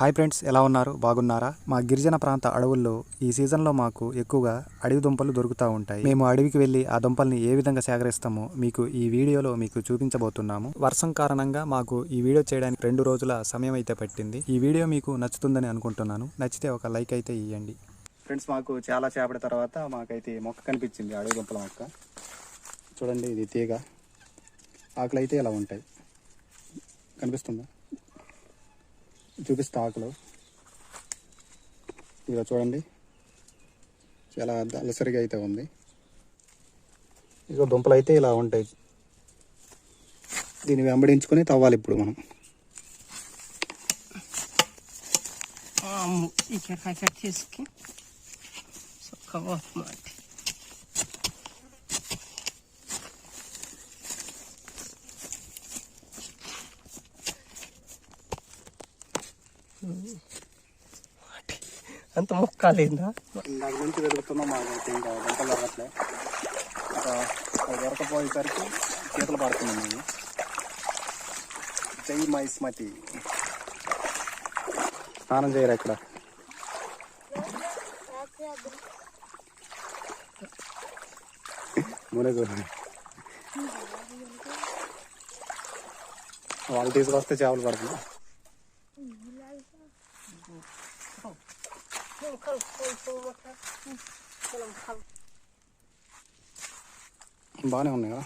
Hi friends ఎలా ఉన్నారు? బాగున్నారా? మా గిరిజన ప్రాంత అడవుల్లో ఈ సీజన్లో మాకు ఎక్కువగా అడవి దుంపలు దొరుకుతూ ఉంటాయి. మేము అడవికి వెళ్ళి ఆ దుంపల్ని ఏ విధంగా సేకరిస్తామో మీకు ఈ వీడియోలో మీకు చూపించబోతున్నాము. వర్షం కారణంగా మాకు ఈ వీడియో చేయడానికి రెండు రోజుల సమయం అయితే పట్టింది. ఈ వీడియో మీకు నచ్చుతుందని అనుకుంటున్నాను. నచ్చితే ఒక లైక్ అయితే ఇవ్వండి ఫ్రెండ్స్ మాకు చాలా చేపల తర్వాత మాకైతే మొక్క కనిపించింది అడవి దుంపల మొక్క. చూడండి ఇది తీగ. ఆకులు అయితే ఇలా ఉంటాయి. కనిపిస్తుందా? చూపిస్తా ఆకులు ఇలా చూడండి. చాలా అలసరిగా అయితే ఉంది. ఇక దుంపలు అయితే ఇలా ఉంటాయి. దీన్ని వెంబడించుకొని తవ్వాలి ఇప్పుడు మనం. ఇక్కడ తీసుకు చక్కగా అంత ముక్కాలేదా? ఇందాక నుంచి వెతుకుతున్నాం మాకైతే ఇంకా గంటలు దొరకట్లే ఒక దొరకపోయేసరికి చేతులు పడుతున్నాం మేము జై మైస్మతి. స్నానం చేయరా ఇక్కడ? మునగు వాళ్ళు తీసుకొస్తే చేపలు బాగానే ఉన్నాయి కదా?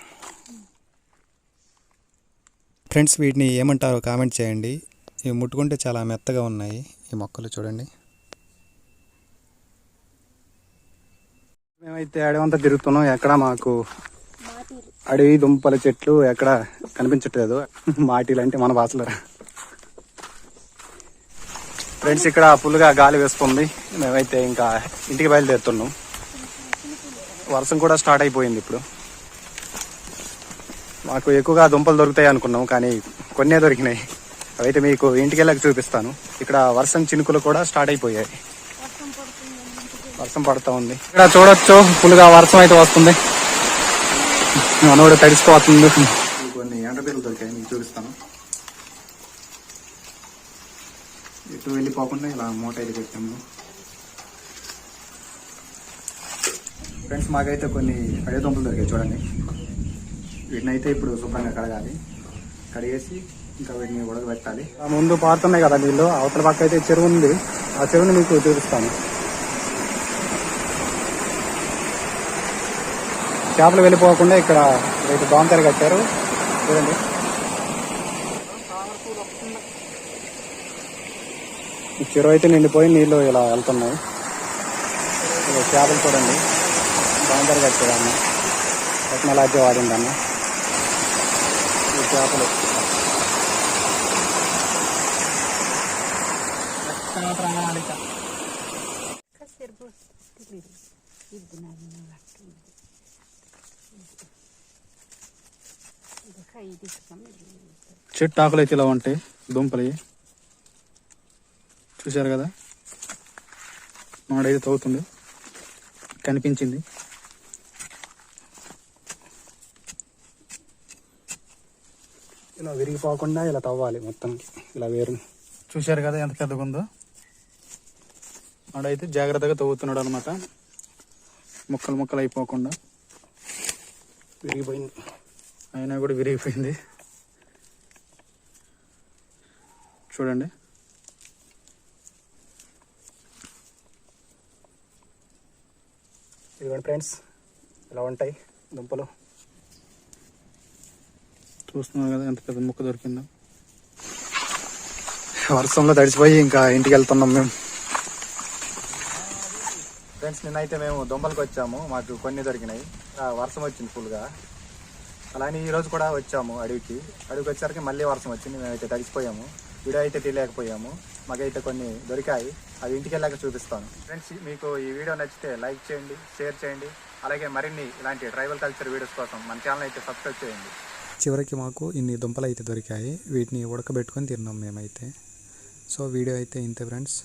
ఫ్రెండ్స్ వీటిని ఏమంటారో కామెంట్ చేయండి. ఇవి ముట్టుకుంటే చాలా మెత్తగా ఉన్నాయి ఈ మొక్కలు చూడండి. మేమైతే అడవంతా తిరుగుతున్నాం. ఎక్కడ మాకు అడవి దుంపల చెట్లు ఎక్కడ కనిపించట్లేదు. మాటీలు అంటే మన భాషలో ఫ్రెండ్స్ ఇక్కడ ఫుల్గా గాలి వేస్తుంది. మేమైతే ఇంకా ఇంటికి బయలుదేరుతున్నాం. వర్షం కూడా స్టార్ట్ అయిపోయింది ఇప్పుడు. మాకు ఎక్కువగా దుంపలు దొరుకుతాయి అనుకున్నాం కానీ కొన్నే దొరికినాయి. అవైతే మీకు ఇంటికి వెళ్ళక చూపిస్తాను. ఇక్కడ వర్షం చినుకులు కూడా స్టార్ట్ అయిపోయాయి. వర్షం పడుతూ ఉంది. ఇక్కడ చూడొచ్చు ఫుల్గా వర్షం అయితే వస్తుంది. మనోడు తడిసిపోతుంది. కొన్ని ఎండబీలు దొరికాయి మీకు చూపిస్తాను. ఎటు వెళ్ళిపోకుండా ఇలా మూట అయితే పెట్టాము. ఫ్రెండ్స్ మాకైతే కొన్ని అడే దుంపలు దొరికాయి చూడండి. వీటిని అయితే ఇప్పుడు శుభ్రంగా కడగాలి. కడిగేసి ఇంకా వీటిని ఉడకబెట్టాలి. ఆ ముందు పారుతున్నాయి కదా నీళ్ళు. అవతల పక్క అయితే చెరువు ఉంది. ఆ చెరువుని మీకు చూపిస్తాను. చేపలు వెళ్ళిపోకుండా ఇక్కడ రేపు బాంతలు కట్టారు. చూడండి. ఈ చెరువు అయితే నిండిపోయి నీళ్ళు ఇలా వెళ్తున్నాయి. ఇక చేపలు చూడండి. బాగుంటారు కట్టారు అన్న టెక్నాలజీ వాడింది అన్న ఈ చేపలు. ప్రణాళిక చెట్టు ఆకులు అయితే ఇలా ఉంటాయి. దుంపలు. చూశారు కదా? మాడైతే తవ్వుతుంది. కనిపించింది. ఇలా విరిగిపోకుండా ఇలా తవ్వాలి మొత్తానికి. ఇలా వేరు చూశారు కదా ఎంత పెద్దగా ఉందో ఆడైతే జాగ్రత్తగా తవ్వుతున్నాడు అనమాట ముక్కలు ముక్కలు అయిపోకుండా. విరిగిపోయింది. అయినా కూడా విరిగిపోయింది. చూడండి. ఇదిగోండి ఫ్రెండ్స్ ఇలా ఉంటాయి? దుంపలు? చూస్తున్నారు కదా ఎంత పెద్ద ముక్క దొరికిందో. వర్షంలో తడిసిపోయి ఇంకా ఇంటికి వెళ్తున్నాం మేము. ఫ్రెండ్స్ నిన్నైతే మేము దొంపలకు వచ్చాము. మాకు కొన్ని దొరికినాయి. వర్షం వచ్చింది ఫుల్గా అలానే ఈ రోజు కూడా వచ్చాము అడవికి. అడవికి వచ్చేసరికి మళ్ళీ వర్షం వచ్చింది. మేమైతే తడిసిపోయాము. వీడియో అయితే తీయలేకపోయాము. మాకైతే కొన్ని దొరికాయి. అవి ఇంటికి వెళ్ళాక చూపిస్తాను. ఫ్రెండ్స్ మీకు ఈ వీడియో నచ్చితే లైక్ చేయండి షేర్ చేయండి. అలాగే మరిన్ని ఇలాంటి ట్రైబల్ కల్చర్ వీడియోస్ కోసం మన ఛానల్ అయితే సబ్స్క్రైబ్ చేయండి. చివరికి మాకు ఇన్ని దుంపలు అయితే దొరికాయి. వీటిని ఉడకబెట్టుకొని తిన్నాం మేమైతే. సో వీడియో అయితే ఇంతే ఫ్రెండ్స్